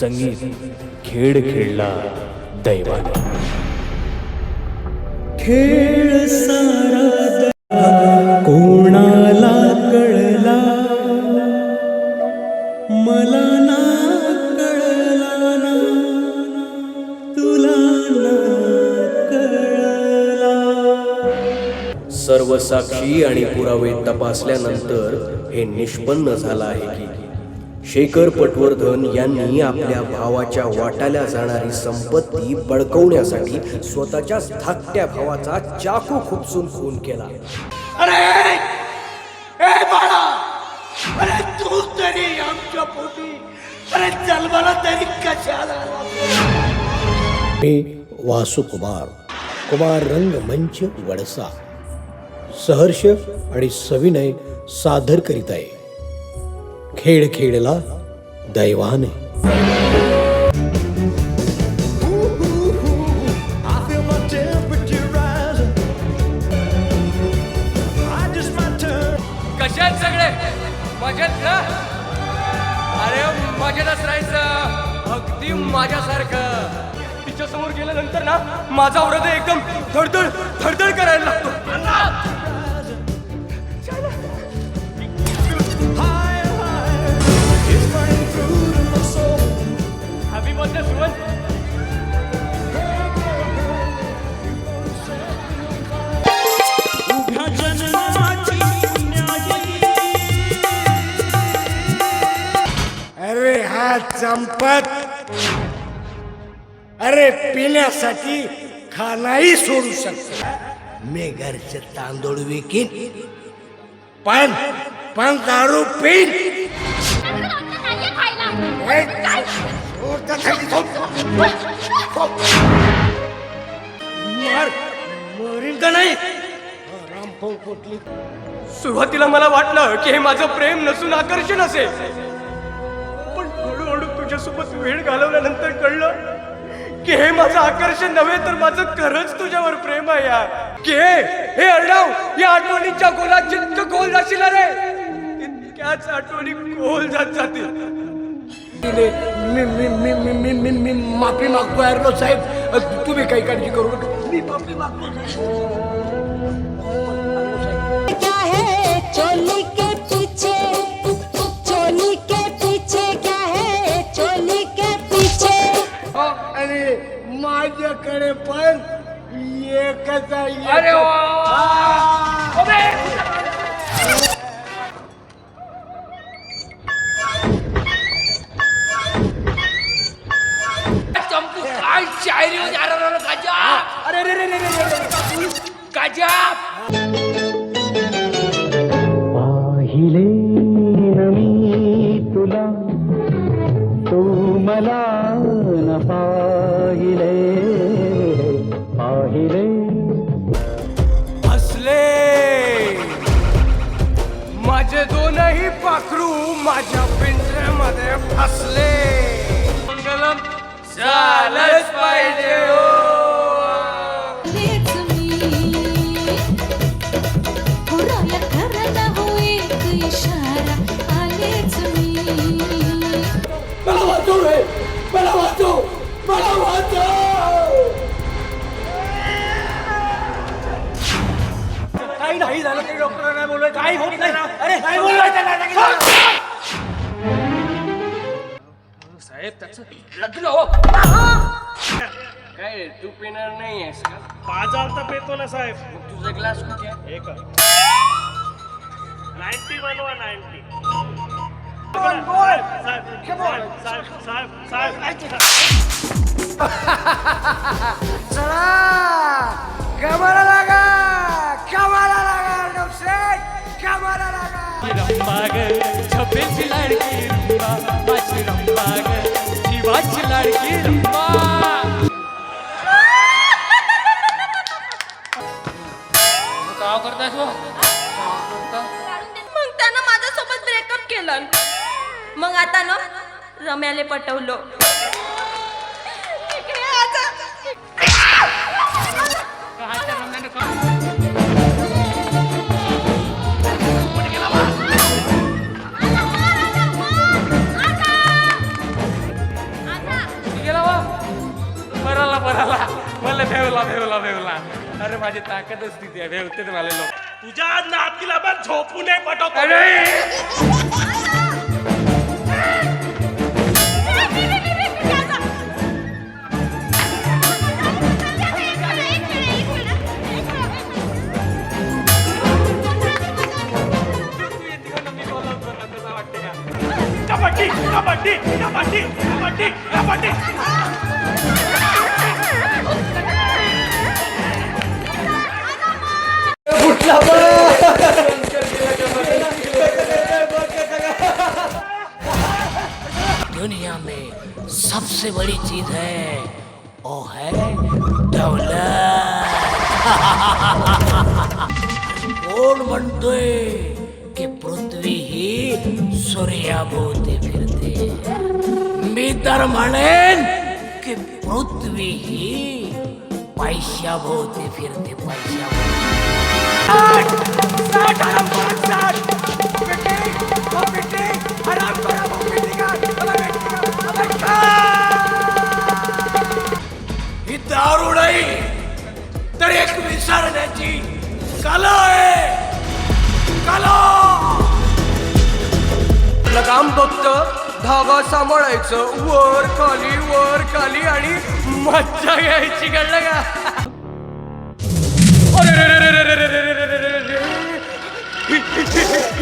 संगीत खेळ खेळला दैवाने. खेळ सारा कोणाला कळला? मला ना कळला ना तुला ना कळला. सर्व साक्षी आणि पुरावे तपासल्यानंतर हे निष्पन्न झालं आहे की शेखर पटवर्धन यांनी आपल्या भावाच्या वाटाल्या जाणारी संपत्ती बळकवण्यासाठी स्वतःच्याच धाकट्या भावाचा चाकू खुपसून खून केला. अरे ए बाळा अरे तू तरी आमच्या पोटी अरे जन्माला तरी कशाला? मी वासु कुमार कुमार रंगमंच वडसा. सहर्ष आणि सविनय सादर करीत आहे. खेळ खेळला दैवाने. कशात सगळे? मजेत ना? अरे मजेतच राहायचं. अगदी माझ्यासारखं. तिच्या समोर गेल्यानंतर ना माझा हृदय एकदम धडधड धडधड करायला लागतो. अरे हा चंपत. अरे पिण्यासाठी खानाही सोडू शकतो. मी घरचे तांदूळ विकीन पण पण दारू पिन ए, मार. मरीन का नाही? फुटली सुरुवातीला मला वाटलं की हे माझं प्रेम नसून आकर्षण असेल. पण हळूहळू तुझ्यासोबत वेळ घालवल्यानंतर कळलं की हे माझं आकर्षण नव्हे तर माझं खरंच तुझ्यावर प्रेम आहे यार. की हे हे अर्णव या आठवणींच्या गोलात जितकं गोल जाशील रे तितक्याच आठवणी गोल जात जातील. मी मी मी मी मी मी मी माफी मागतो अर्णव साहेब. तुम्ही काही काळजी करू नका. मी माफी मागतो क्या है चोली के पीछे? चोली के पीछे क्या है? चोली के पीछे? हो, अरे माझ्याकडे पण एकच आहे अरे चंपू अरे रे रे रे रे गाजा त्याचं लग्न हो. काय तू पिणार नाही आहेस का? माझा तर पेतो ना साहेब. मग तुझा ग्लास कुठे आहे? एक नाईन्टी बनवा नाईन्टी. साहेब साहेब साहेब चला. कामाला लागा. कामाला लागा शेठ. कामाला लागा. रंबाग झोपेची लाडकी रंबा. माझी रंबाग मग त्यानं माझ्यासोबत केलं. मग आता ना रम्याले पटवलं. पराला मला भेवला भेवला भेवला. अरे माझी ताकदच तिथे भेवते मला लोक. तुझ्या नातीला पण झोपू नये अरे तू येते का मी बोलावतो ना तसं वाटते का कबड्डी कबड्डी कबड्डी कबड्डी कबड्डी. दुनिया में सबसे बड़ी चीज़ है, वो है दौलत। कोण म्हणतोय की पृथ्वी ही सूर्याभोवती फिरते? मी तर म्हणेन की पृथ्वी ही पैसा पैशाभोवती फिरते, पैसा पैशाभोवती ही दारू नाही तर एक विसरण्याची कला आहे. कला! लगाम फक्त धागा सांभाळायचं. वर खाली वर खाली आणि मज्जा घ्यायची कळलं का?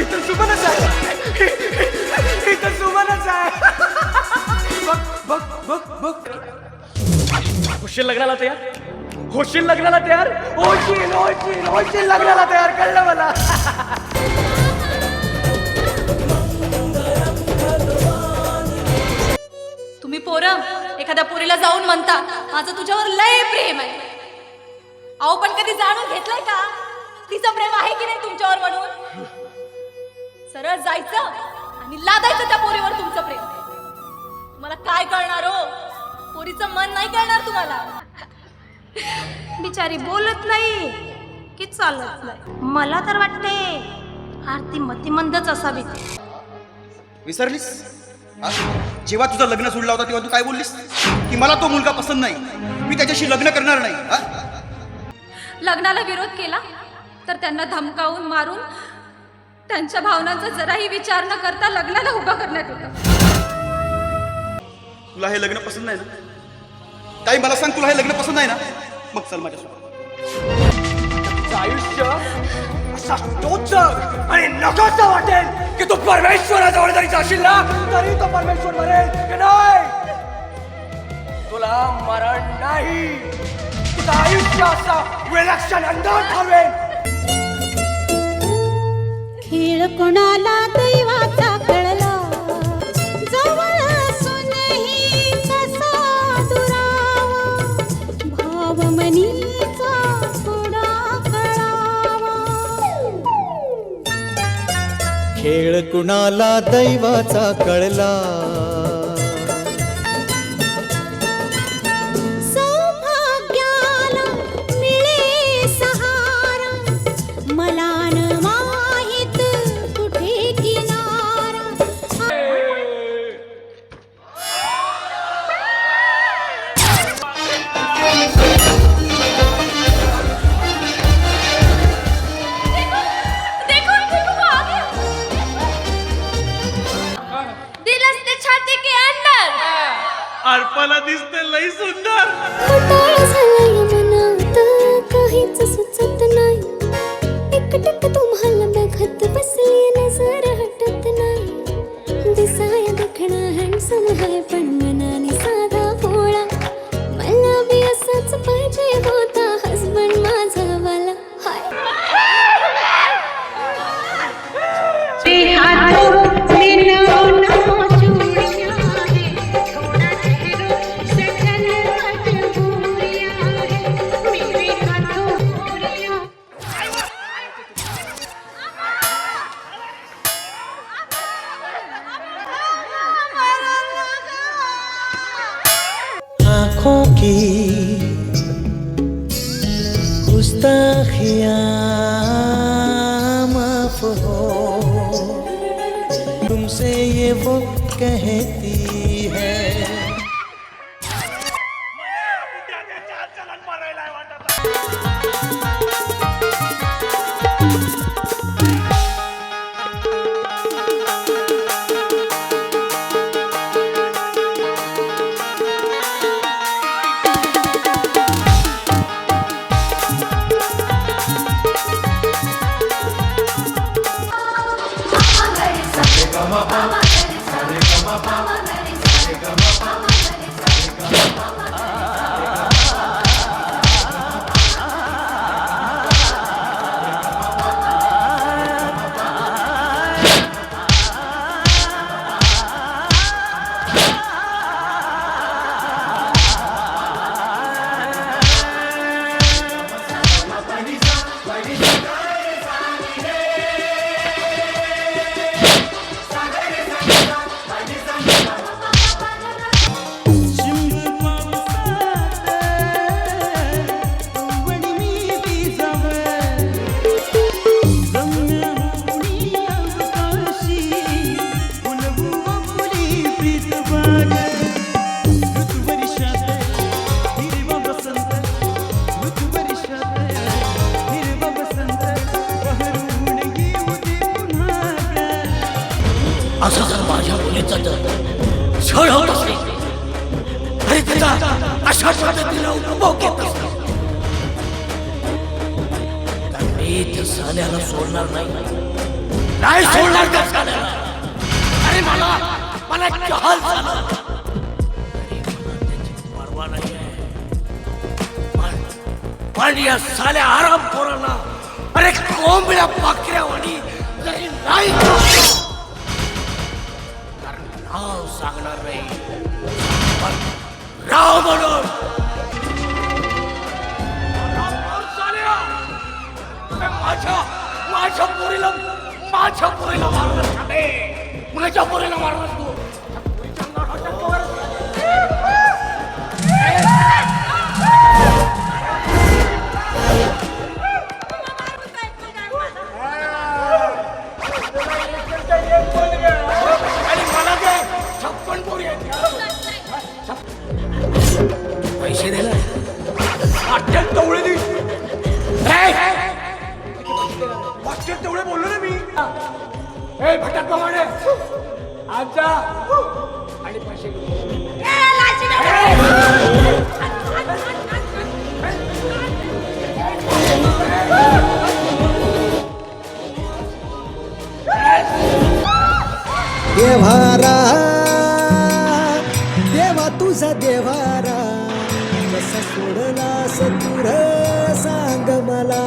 इथं सुमनच आहे इथं सुमनच आहे बघ बघ बघ बघ होशील लग्नाला तयार? होशील लग्नाला तयार? होशील होशील होशील लग्नाला तयार कळलं मला. तुम्ही पोरं एखाद्या पोरीला जाऊन म्हणता माझं तुझ्यावर लय प्रेम आहे. अहो पण कधी जाणून घेतलंय का? तिचं प्रेम आहे की नाही तुमच्यावर म्हणून? सरळ जायचं आणि लादायचं त्या पोरीवर तुमचं प्रेम. तुम्हाला काय कळणार हो? पोरीचं मन नाही कळणार तुम्हाला. बिचारी बोलत नाही की चालत नाही. मला तर वाटते आरती मतिमंदच असावी. विसरलीस? हा? जेव्हा तुझं लग्न सोडला होता तेव्हा तू काय बोललीस? की मला तो मुलगा पसंत नाही. मी त्याच्याशी लग्न करणार नाही. हा? लग्नाला विरोध केला तर त्यांना धमकावून मारून त्यांच्या भावनांचा जराही विचार न करता लग्नाला उभं करण्यात येतं. तुला हे लग्न पसंत नाही ना? ताई मला सांग तुला हे लग्न पसंत नाही ना? मग चल माझ्यासोबत. आयुष्य असा आणि नकाचा वाटेल की तू परमेश्वराजवळ जरी जाशील ना तरी तो परमेश्वर मरेल की नाही? तुला मरण नाही. तुझं आयुष्य असा विलक्षण अंधार ठरवेल खेळ कोणाला दैवाचा कळला? जवळ असूनही कसा दुरावा भाव मनीचा थोडा कळावा. खेळ कुणाला दैवाचा कळला? Isso não! गुस्ताखियां माफ हो। तुमसे ये वो कहती असा जर माझ्या मुलीचा जर छळ होत असेल अरे तिला अशा पद्धतीला उपभोग घेत मी सोडणार नाही. नाही सोडणार त्या अरे मला मला जहाल झालं. पण या साल्या आराम पोरांना अरे कोंबड्या पाकऱ्या वाणी नाही सांगणार नाही पण राव म्हणून माझ्या माझ्या पोरीला माझ्या पोरीला मारलं साले माझ्या पोरीला मारलं तू देवारा देवा तुझा देवारा कसा सोडला सतुर सांग मला.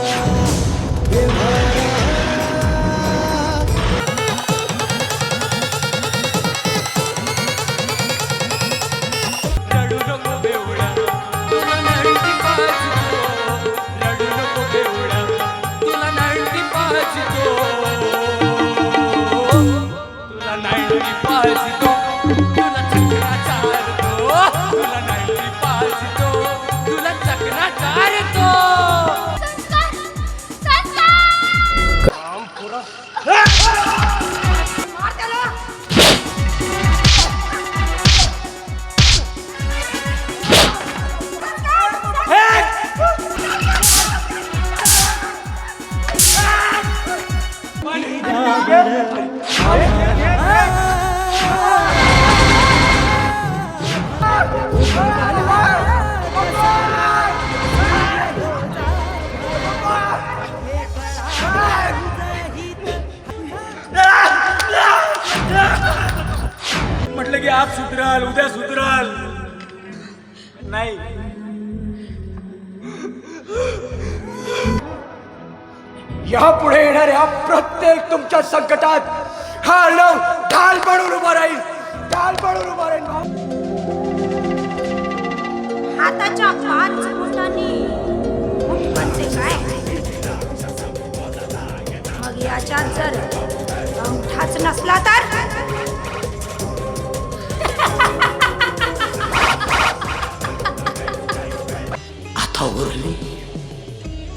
आज सुधराल उद्या सुधराल. नाही. यापुढे येणाऱ्या प्रत्येक तुमच्या संकटात हा अर्णव ढाल पडून उभा राहील. ढाल पडून उभा राहील हाताच्या पाच बोटांनी म्हणते बनते काय? मग याच्यात जर अंगठाच नसला तर? आता उरली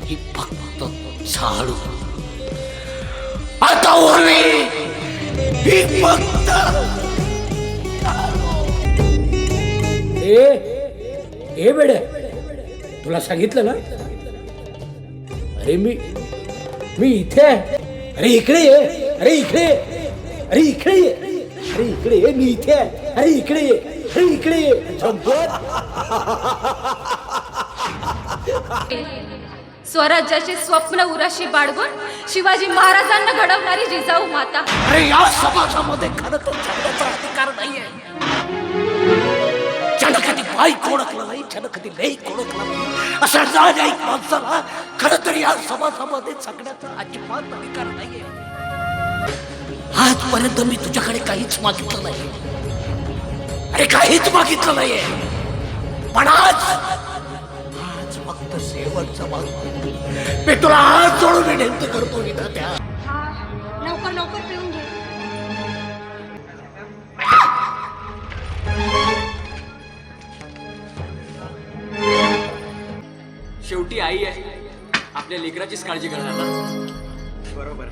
ही फक्त झाडू. आता उरली. ही फक्त ए ए बेड्या तुला सांगितलं ना? अरे मी मी इथे आहे. अरे इकडे ये. अरे इकडे ये. अरे इकडे ये. अरे इकडे ये. मी इथे अरे इकडे ये. अरे इकडे ये. शपथ. स्वराज्याचे स्वप्न उराशी बाळगून शिवाजी महाराजांना घडवणारी जिजाऊ माता. अरे या समाजामध्ये खरं तर जगण्याचा अधिकार नाहीये. ज्यानं कधी बाईक ओळखलं नाही ज्यानं कधी लेक ओळखलं नाही. अशा नालायक माणसाला खरं तर या समाजामध्ये जगण्याचा अजिबात अधिकार नाहीये. आजपर्यंत मी तुझ्याकडे काहीच मागितलं नाही अरे काहीच मागितलं नाहीये. पण आज शेवटचं मागतो मी तुला आज जोडून विनंती करतो विधात्या लवकर लवकर पिऊन घे. शेवटी आई आहे. आपल्या लेकराचीच काळजी करणार ना? बरोबर.